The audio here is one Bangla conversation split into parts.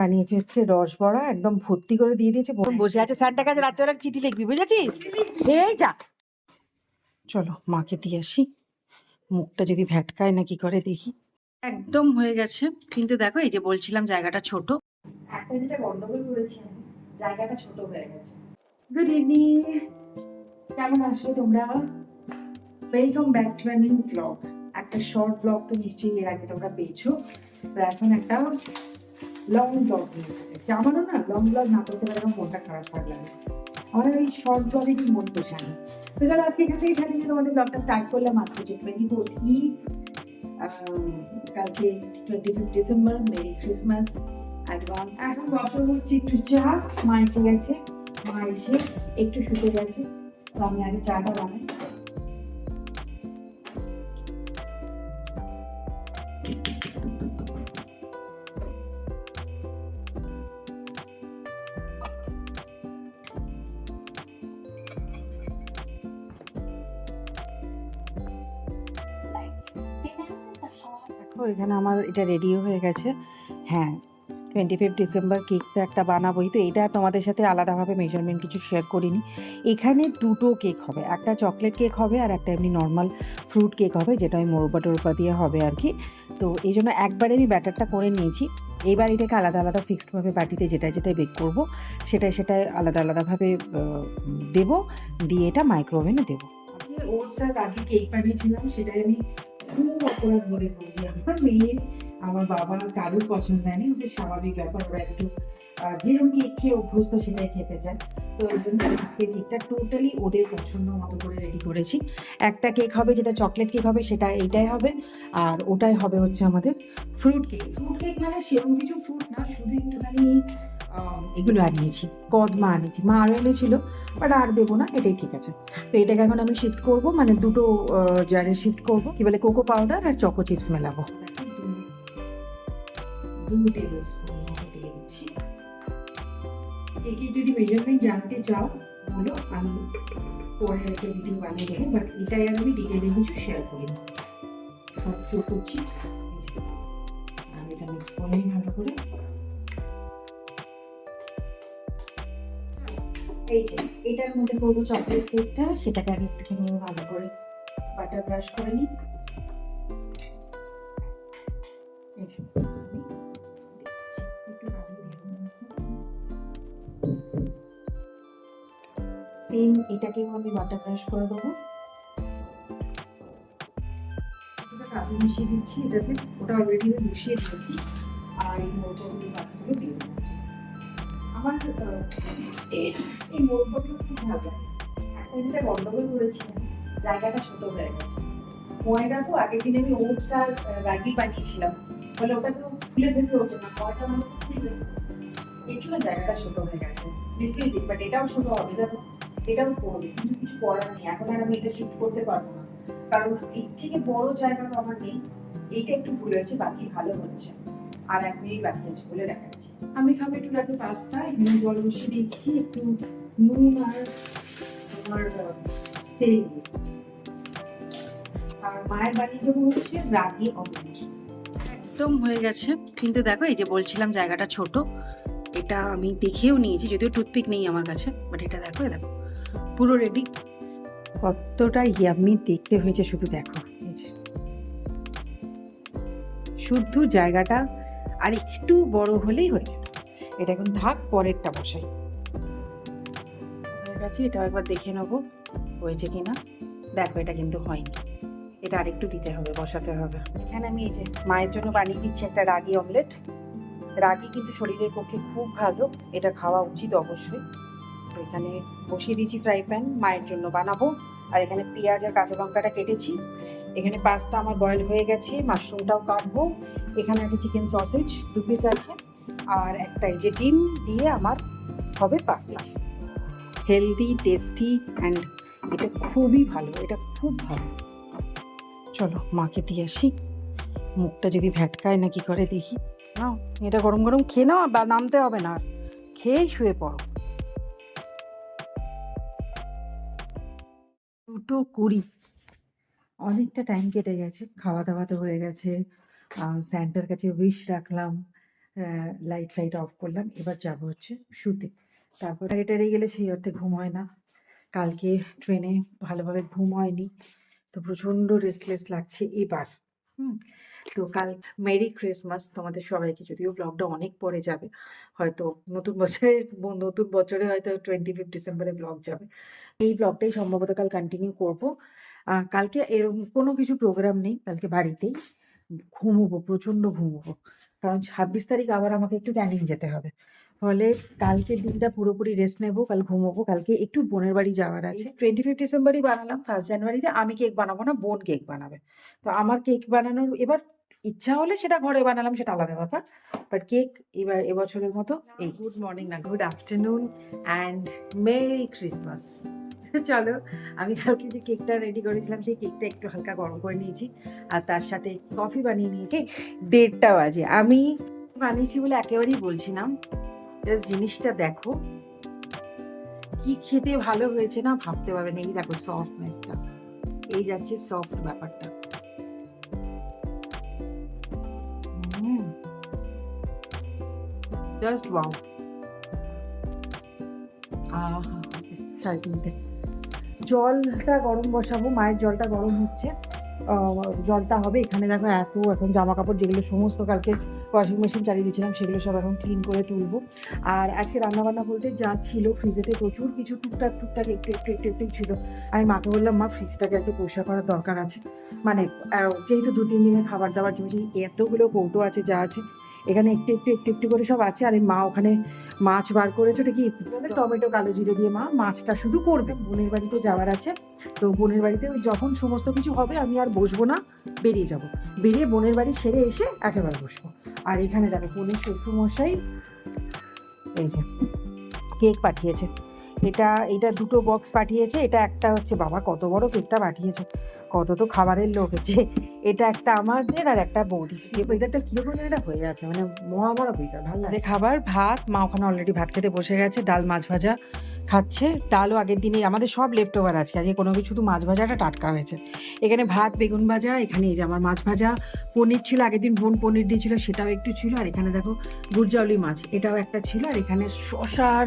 বানিয়েছে হচ্ছে রস বড়া একদম ভর্তি করে দিয়ে দিয়েছে। বসে আছে স্যারটার কাছে রাত্রেবেলা চিঠি লিখবি বুঝেছিস? এই যা। চলো মাকে দিয়ে আসি। মুখটা যদি ভ্যাটকায় না কি করে দেখি। একদম হয়ে গেছে। কিন্তু দেখো এই যে বলছিলাম জায়গাটা ছোট। একটা যেটা গন্ডগোল করেছি জায়গাটা ছোট হয়ে গেছে। গুড ইভিনিং কেমন আছো তোমরা? Welcome back to new blog একটা শর্ট ব্লগ তো নিশ্চয়ই এর আগে তোমরা পেয়েছ। তো এখন একটা লং ব্লগ নিয়ে এসেছি আমারও না লং ব্লগ না করতে পারে আমার মনটা খারাপ লাগে। আমার এই শর্ট ব্লগে কি মন না তো চলো আজকে এখান থেকে সাথে তোমাদের ব্লগটা স্টার্ট করলাম আজকে হচ্ছে টোয়েন্টি ফোর ইভ কালকে twenty fifth December merry Christmas advance এখন বসর হচ্ছে একটু চা, মা এসে গেছে, মা এসে একটু শুতে গেছে। তো আমি আগে চাটা বানাই। এখানে আমার এটা রেডিও হয়ে গেছে। হ্যাঁ টোয়েন্টি ফিফ ডিসেম্বর কেক তো একটা বানাবোই তো, এটা তোমাদের সাথে আলাদাভাবে মেজারমেন্ট কিছু শেয়ার করিনি। এখানে দুটো কেক হবে, একটা চকলেট কেক হবে আর একটা এমনি নর্মাল ফ্রুট কেক হবে, যেটা ওই মোরব্বা টোরব্বা দিয়ে হবে আর কি। তো এই জন্য একবারে আমি ব্যাটারটা করে নিয়েছি। এবার এটাকে আলাদা আলাদা ফিক্সডভাবে বাটিতে যেটা যেটাই বেক করব সেটা সেটাই আলাদা আলাদাভাবে দেবো, দিয়ে এটা মাইক্রোওভেনে দেবো। ওটস আর আগে কেক বানিয়েছিলাম সেটাই আমি খুব অপরাধ বোধে করেছি আমার মেয়ে, আমার বাবা কারুর পছন্দ হয়নি, ওদের স্বাভাবিক ব্যাপার, ওরা একটু যেরকম কেক খেয়ে অভ্যস্ত সেটাই খেতে চায়। তো ওই জন্য আজকে কেকটা টোটালি ওদের পছন্দ মতো করে রেডি করেছি। একটা কেক হবে যেটা চকলেট কেক হবে, সেটা এইটাই হবে, আর ওটাই হবে হচ্ছে আমাদের ফ্রুট কেক ফ্রুট কেক মানে সেরকম কিছু ফ্রুট না, শুধু একটুখানি এগুলো আনিয়েছি কদমা আনিয়েছি মা আরও এনেছিল, বাট আর দেবো না, এটাই ঠিক আছে। তো এটাকে এখন আমি শিফট করব মানে দুটো জারে শিফট করব, কি বলে কোকো পাউডার আর চকো চিপস মেলাবো। দু টেবিল স্পুন দিয়ে দিচ্ছি কেকের যদি মেজারমেন্ট জানতে চাও, বলো, আমি পরে একটা ভিডিও বানিয়ে দেবো বাট এটাই আর আমি ডিটেলে কিছু শেয়ার করি না। সব চোখো চিপস আর এটা মিক্স করে ভালো করে এই যে, এটার মধ্যে করব চকলেট কেকটা সেটাকে আগে একটুখানি ভালো করে বাটার ব্রাশ করে নিই। সেম এটাকেও আমি বাটার ব্রাশ করে দেবো। কাজু মিশিয়ে দিচ্ছি এটাতে ওটা অলরেডি আমি বসিয়ে দিয়েছি। আর এই দিয়ে দেবো আমার আহ, এই- মোরগগুলো খুব ভালো। লাগে একটা যেটা গন্ডগোল করেছি জায়গাটা ছোট হয়ে গেছে। ময়দা তো আগের দিন আমি ওটস আর রাগি বানিয়েছিলাম। বলে ওটা তো ফুলে ভেবে ওঠে না ময়দা মানে তো ফুলবে। একটু জায়গাটা ছোট হয়ে গেছে। লিটল বিট বাট এটাও ছোট হবে জানো এটাও করবে কিন্তু কিছু করার নেই। এখন আর আমি এটা শিফট করতে পারব না। কারণ এর থেকে বড় জায়গা তো আমার নেই। এইটা একটু ভুল হয়েছে বাকি ভালো হচ্ছে। আর এক মিনিট বাকি আছে বলে দেখাচ্ছি। আমি খাব একটু রাতে পাস্তা এখানে জল বসিয়ে দিয়েছি, একটু নুন আর তোমার তেল আর মায়ের বানিয়ে দেবো হচ্ছে রাগি অমলেট একদম হয়ে গেছে। কিন্তু দেখো, এই যে বলছিলাম জায়গাটা ছোট, এটা আমি দেখেও নিয়েছি, যদিও টুথপিক নেই আমার কাছে বাট এটা দেখো দেখো, পুরো রেডি কতটা ইয়াম্মি দেখতে হয়েছে শুধু দেখো। এই শুদ্ধ জায়গাটা আর একটু বড় হলেই হয়ে যেত। এটা এখন থাক, পরেরটা বসাই। গেছে এটা একবার দেখে নেব, হয়েছে কিনা। দেখো, এটা কিন্তু হয়নি। এটা আরেকটু দিতে হবে, বসাতে হবে। এখানে আমি এই যে মায়ের জন্য বানিয়ে দিচ্ছি একটা রাগি অমলেট। রাগি কিন্তু শরীরের পক্ষে খুব ভালো, এটা খাওয়া উচিত অবশ্যই। এখানে বসিয়ে দিয়েছি ফ্রাই প্যান, মায়ের জন্য বানাবো। আর এখানে পেঁয়াজ আর কাঁচা লঙ্কাটা কেটেছি। এখানে পাস্তা আমার বয়েল হয়ে গেছে মাশরুমটাও কাটবো। এখানে আছে চিকেন সসেজ দু পিস আছে। আর একটা এই যে ডিম দিয়ে আমার হবে পাস্তা হেলদি টেস্টি অ্যান্ড এটা খুবই ভালো, এটা খুব ভালো। চলো মাকে দিয়ে আসি। মুখটা যদি ভ্যাটকায় না কি করে দেখি? না এটা গরম গরম খেয়ে নাও, বা নামতে হবে না আর। খেয়েই শুয়ে পড়ো। দুটো কুড়ি। অনেকটা টাইম কেটে গেছে, খাওয়া দাওয়া তো হয়ে গেছে। স্যান্টার কাছে উইশ রাখলাম লাইট ফাইট অফ করলাম, এবার যাব হচ্ছে শুতে। তারপর টাড়ি গেলে সেই অর্থে ঘুম হয় না। কালকে ট্রেনে ভালোভাবে ঘুম হয়নি, তো প্রচণ্ড রেস্টলেস লাগছে এবার। হুম, তো কাল মেরি ক্রিসমাস তোমাদের সবাইকে। যদিও ব্লগটা অনেক পরে যাবে, হয়তো নতুন বছরে নতুন বছরে হয়তো টোয়েন্টি ফিফ ডিসেম্বরে ব্লগ যাবে। এই ব্লগটাই সম্ভবত কাল কন্টিনিউ করব। কালকে এরকম কোনো কিছু প্রোগ্রাম নেই, কালকে বাড়িতেই। ঘুমোবো, প্রচণ্ড ঘুমোবো। কারণ ছাব্বিশ তারিখ আবার আমাকে একটু ক্যানিং যেতে হবে। ফলে কালকের দিনটা পুরোপুরি রেস্ট নেব, কাল ঘুমোবো। কালকে একটু বোনের বাড়ি যাওয়ার আছে। টোয়েন্টি ফিফ ডিসেম্বরই বানালাম ফার্স্ট জানুয়ারিতে আমি কেক বানাবো না, বোন কেক বানাবে। তো আমার কেক বানানোর এবার ইচ্ছা হলে সেটা ঘরে বানালাম সেটা আলাদা ব্যাপার। বাট কেক এবার এবছরের মতো এই। গুড মর্নিং না good afternoon and merry Christmas চলো আমি কালকে যে কেকটা রেডি করেছিলাম সেই কেকটা একটু হালকা গরম করে নিয়েছি। আর তার সাথে কফি বানিয়ে নিয়েছি দেড়টা বাজে। আমি বানিয়েছি বলে একেবারেই বলছি না। জাস্ট জিনিসটা দেখো। কি খেতে ভালো হয়েছে না ভাবতে পারবে না। এই দেখো সফটনেসটা এই যাচ্ছে সফট ব্যাপারটা। জাস্ট ওয়াও সাড়ে তিনটে জলটা গরম বসাবো মায়ের জলটা গরম হচ্ছে। জলটা হবে এখানে দেখো এত এখন জামা কাপড় যেগুলো সমস্ত কালকে ওয়াশিং মেশিন চালিয়ে দিয়েছিলাম সেগুলো সব এখন ক্লিন করে তুলবো। আর আজকে রান্নাবান্না বলতে যা ছিল ফ্রিজেতে প্রচুর কিছু টুকটাক টুকটাক একটু একটু একটু একটু ছিল। আমি মাকে বললাম মা ফ্রিজটাকে একটু পরিষ্কার করার দরকার আছে। মানে যেহেতু দু তিন দিনের খাবার দাবার জন্য এতগুলো কৌটো আছে যা আছে এখানে একটু একটু একটু একটু করে সব আছে। আর এই মা, ওখানে মাছ বার করেছে ওটা কি? টমেটো, কালো জিরে দিয়ে মা মাছটা শুধু করবে। বোনের বাড়িতে যাওয়ার আছে। তো বোনের বাড়িতে যখন সমস্ত কিছু হবে, আমি আর বসবো না, বেরিয়ে যাব। বেরিয়ে বোনের বাড়ি সেরে এসে একেবারে বসবো। আর এখানে দেখো বোনের শ্বশুরমশাই, এই যে কেক পাঠিয়েছে। এটা এটা দুটো বক্স পাঠিয়েছে, এটা একটা হচ্ছে, বাবা কত বড় কেকটা পাঠিয়েছে, কত তো খাবারের লোক আছে এটা একটা আমাদের আর একটা বৌদি এই ওয়েদারটা কীরকম একটা হয়ে আছে মানে মরা ওয়েদার ভালো লাগে। খাবার, ভাত, মা ওখানে অলরেডি ভাত খেতে বসে গেছে, ডাল, মাছ ভাজা খাচ্ছে, ডালও আগের দিনে, আমাদের সব লেফট ওভার আজকে আজকে কোনো কিছু, শুধু মাছ ভাজাটা টাটকা হয়েছে। এখানে ভাত, বেগুন ভাজা, এখানে এই যে আমার মাছ ভাজা, পনির ছিল, আগের দিন বোন পনির দিয়েছিল, সেটাও একটু ছিল, আর এখানে দেখো গুরজাউলি মাছ, এটাও একটা ছিল, আর এখানে শশার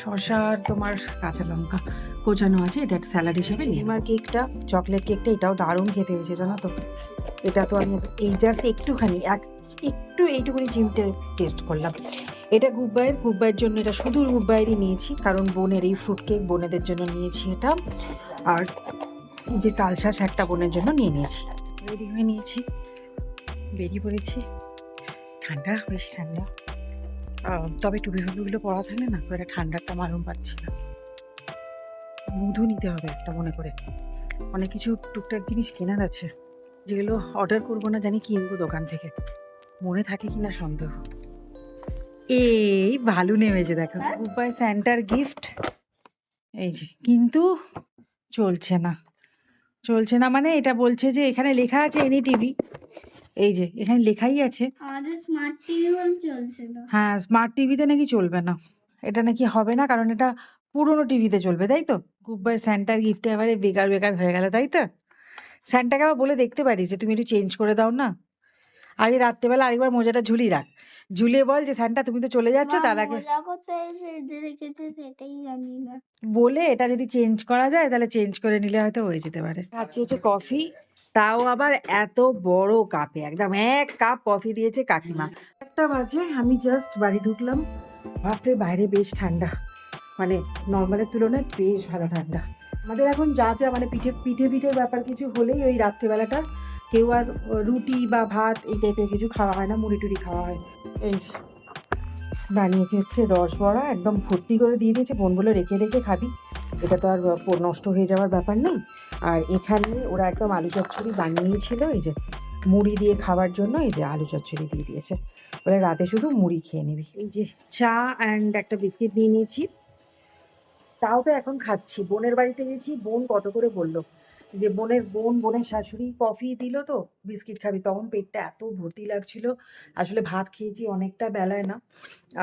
শশার তোমার কাঁচা লঙ্কা কোচানো আছে, এটা একটা স্যালাড হিসেবে নিয়ে আমার কেকটা, চকলেট কেকটা, এটাও দারুণ খেতে হয়েছে, জানো তো। এটা তো আমি এই জাস্ট একটুখানি, এক একটু এইটুকুনি চিমটে টেস্ট করলাম। এটা গুব্বাইয়ের গুব্বাইয়ের জন্য এটা শুধু গুব্বাইয়েরই নিয়েছি, কারণ বোনের এই ফ্রুট কেক বোনেদের জন্য নিয়েছি এটা। আর এই যে তালশাঁস একটা বোনের জন্য নিয়ে নিয়েছি। রেডি হয়ে নিয়েছি, বেরিয়ে পড়েছি। ঠান্ডা, বেশ ঠান্ডা। তবে টুপি ফুপিগুলো পরা থাকলে না করে ঠান্ডাটা মালুম পাচ্ছি না। মধু নিতে হবে একটা মনে করে। অনেক কিছু টুকটাক জিনিস কেনার আছে যেগুলো অর্ডার করব না জানি কিনবো দোকান থেকে। মনে থাকে কি না সন্দেহ। এই ভালো নেমেছে দেখো। গুড স্যান্টার গিফট এই যে কিন্তু চলছে না। চলছে না মানে এটা বলছে যে এখানে লেখা আছে এনি টিভি এই যে এখানে লেখাই আছে। আমাদের স্মার্ট টিভি চলছে না হ্যাঁ স্মার্ট টিভিতে নাকি চলবে না। এটা নাকি হবে না কারণ এটা পুরোনো টিভিতে চলবে তাই তো? গুব্বাই স্যান্টার গিফটে এবারে বেকার বেকার হয়ে গেল তাই তো? স্যান্টাকে আবার বলে দেখতে পারি যে তুমি একটু চেঞ্জ করে দাও না। আজ রাত্রেবেলা আরেকবার মোজাটা ঝুলিয়ে রাখ। ঝুলিয়ে বল যে স্যান্টা তুমি তো চলে যাচ্ছ তার আগে বলে এটা যদি চেঞ্জ করা যায় তাহলে চেঞ্জ করে নিলে হয়তো হয়ে যেতে পারে। খাচ্ছি হচ্ছে কফি তাও আবার এত বড় কাপে একদম এক কাপ কফি দিয়েছে কাকিমা। একটা বাজে আমি জাস্ট বাড়ি ঢুকলাম। বাপরে বাইরে বেশ ঠান্ডা। মানে নর্মালের তুলনায় বেশ ভালো ঠান্ডা। আমাদের এখন যা যা মানে পিঠে পিঠে পিঠের ব্যাপার কিছু হলেই ওই রাত্রিবেলাটা কেউ আর রুটি বা ভাত এই টাইপের কিছু খাওয়া হয় না মুড়ি টুড়ি খাওয়া হয়। এই বানিয়েছে হচ্ছে রস বড়া একদম ভর্তি করে দিয়ে দিয়েছে বোনগুলো রেখে রেখে খাবি। এটা তো আর নষ্ট হয়ে যাওয়ার ব্যাপার নেই। আর এখানে ওরা একদম আলু চচ্চড়ি বানিয়েছিল, এই যে মুড়ি দিয়ে খাওয়ার জন্য এই যে আলু চচ্চড়ি দিয়ে দিয়েছে। ওরা রাতে শুধু মুড়ি খেয়ে নিবি। এই যে চা অ্যান্ড একটা বিস্কিট নিয়ে নিয়েছি। তাও তো এখন খাচ্ছি। বোনের বাড়িতে গেছি, বোন কত করে বলল? যে বোনের বোন, বোনের শাশুড়ি কফি দিল তো, বিস্কিট খাবি। তখন পেটটা এত ভর্তি লাগছিল। আসলে ভাত খেয়েছি অনেকটা বেলায় না।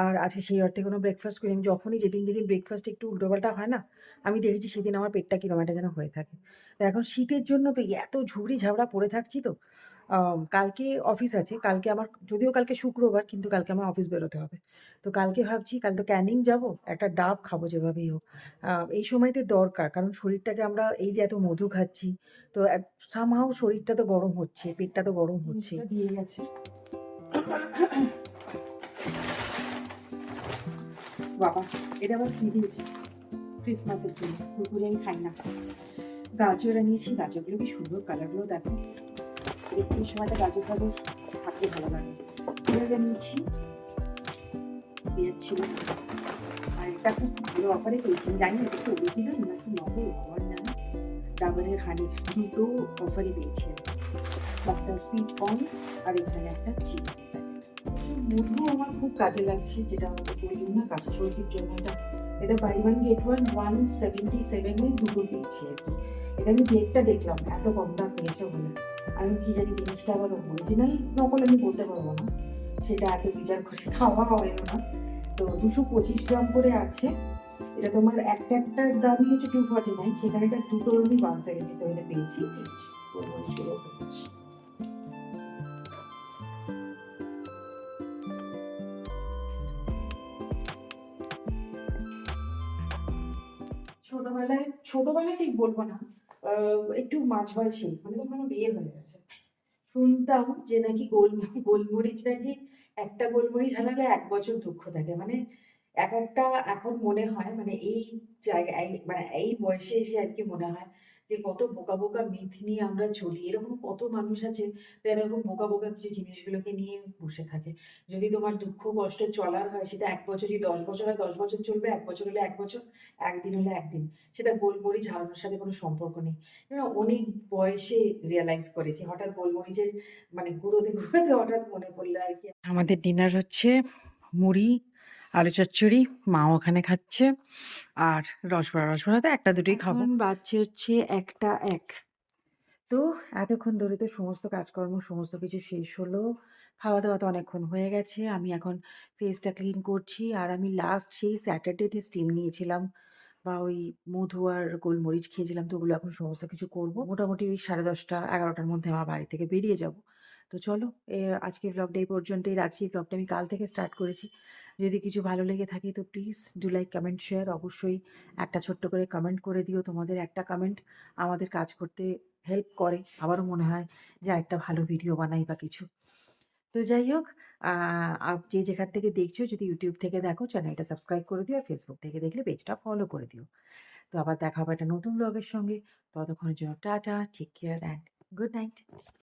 আর আজকে সেই অর্থে কোনো ব্রেকফাস্ট করি যখনই যেদিন যেদিন ব্রেকফাস্ট একটু উল্টোপাল্টা হয় না, আমি দেখেছি সেদিন আমার পেটটা কিরম একটা যেন হয়ে থাকে। এখন শীতের জন্য তো এত ঝুড়ি ঝাবড়া পড়ে থাকছি তো কালকে অফিস আছে কালকে আমার যদিও কালকে শুক্রবার কিন্তু কালকে আমার অফিস বেরোতে হবে। তো কালকে ভাবছি কাল তো ক্যানিং যাব একটা ডাব খাব যেভাবেই হোক। এই সময়তে দরকার কারণ শরীরটাকে আমরা এই যে এত মধু খাচ্ছি তো সামহাও শরীরটা তো গরম হচ্ছে পেটটা তো গরম হচ্ছে। দিয়ে গেছে। বাবা এটা আবার কি দিয়েছে? ক্রিসমাসের জন্য পুরোপুরি আমি খাই না। গাজর নিয়েছি গাজরগুলো কি সুন্দর কালারগুলো দেখো। একটু সময়টা গাজর গাজর থাকতে ভালো লাগে। পেঁয়াজ নিয়েছি। পেঁয়াজ ছিল। আর এটা খুব ভালো অফারে পেয়েছি। আমি জানি না এটা একটু অরিজিনাল নাকি নভেল আমার না ডাবরের হানি দুটো অফারই পেয়েছি। একটা সুইট কর্ন আর এখানে একটা চিলি মধু আমার খুব কাজে লাগছে, যেটা আমাকে না কাশি সর্দির জন্য এটা এটা buy one get one one seventy সেভেনে দুটো পেয়েছি আর কি। এটা আমি ডেটটা দেখলাম, এত কম দাম পেয়েছে বলে। আমি কি জানি জিনিসটা আবার অরিজিনাল নকল আমি বলতে পারব না। সেটা এত বিচার করে খাওয়া হয় না। তো দুশো পঁচিশ গ্রাম করে আছে। এটা তোমার একটা একটার দামই হচ্ছে টু ফর্টি নাইন সেখানে এটা দুটো আমি ওয়ান সেভেন্টি সেভেনে পেয়েছি। ছোটবেলায় ছোটবেলায় ঠিক বলব না। একটু মাঝ বয়সী মানে তখন আমার বিয়ে হয়ে গেছে। শুনতাম যে নাকি গোল গোলমরিচ নাকি একটা গোলমরিচ হারালে এক বছর দুঃখ থাকে। মানে এক একটা এখন মনে হয় মানে এই জায়গায় মানে এই বয়সে এসে আর কি মনে হয় যে কত বোকা বোকা মিথ নিয়ে আমরা চলি। এরকম কত মানুষ আছে, যারা এরকম বোকা বোকা কিছু জিনিসগুলোকে নিয়ে বসে থাকে। যদি তোমার দুঃখ কষ্ট চলার হয়, সেটা এক বছরই দশ বছর হয়, দশ বছর চলবে, এক বছর হলে এক বছর, একদিন হলে একদিন। সেটা গোলমরিচ হারানোর সাথে কোনো সম্পর্ক নেই। অনেক বয়সে রিয়েলাইজ করেছি, হঠাৎ গোলমরিচের মানে গুঁড়োতে গুঁড়োতে হঠাৎ মনে পড়ল আর কি। আমাদের ডিনার হচ্ছে মুড়ি আলু চচ্চড়ি মা ওখানে খাচ্ছে। আর রসবড়া রসবড়া তো একটা দুটোই খাব। বাচ্চা হচ্ছে একটা এক। তো এতক্ষণ ধরে তো সমস্ত কাজকর্ম, সমস্ত কিছু শেষ হলো। খাওয়া দাওয়া তো অনেকক্ষণ হয়ে গেছে। আমি এখন ফেসটা ক্লিন করছি। আর আমি লাস্ট সেই স্যাটারডেতে স্টিম নিয়েছিলাম বা ওই মধু আর গোলমরিচ খেয়েছিলাম, তো ওগুলো এখন সমস্ত কিছু করব। মোটামুটি ওই সাড়ে দশটা, এগারোটার মধ্যে আমার বাড়ি থেকে বেরিয়ে যাব। তো চলো আজকে ব্লগটা এই পর্যন্তই রাখছি। ব্লগটা আমি কাল থেকে স্টার্ট করেছি। যদি কিছু ভালো লেগে থাকে, তো please do like comment share অবশ্যই একটা ছোট্ট করে কমেন্ট করে দিও। তোমাদের একটা কমেন্ট আমাদের কাজ করতে হেল্প করে। আবারও মনে হয় যে একটা ভালো ভিডিও বানাই বা কিছু। তো যাই হোক যে যেখান থেকে দেখছ, যদি ইউটিউব থেকে দেখো, চ্যানেলটা সাবস্ক্রাইব করে দিও। আর ফেসবুক থেকে দেখলে পেজটা ফলো করে দিও। তো আবার দেখা হবে একটা নতুন ব্লগের সঙ্গে। ততক্ষণের জন্য tata take care and good night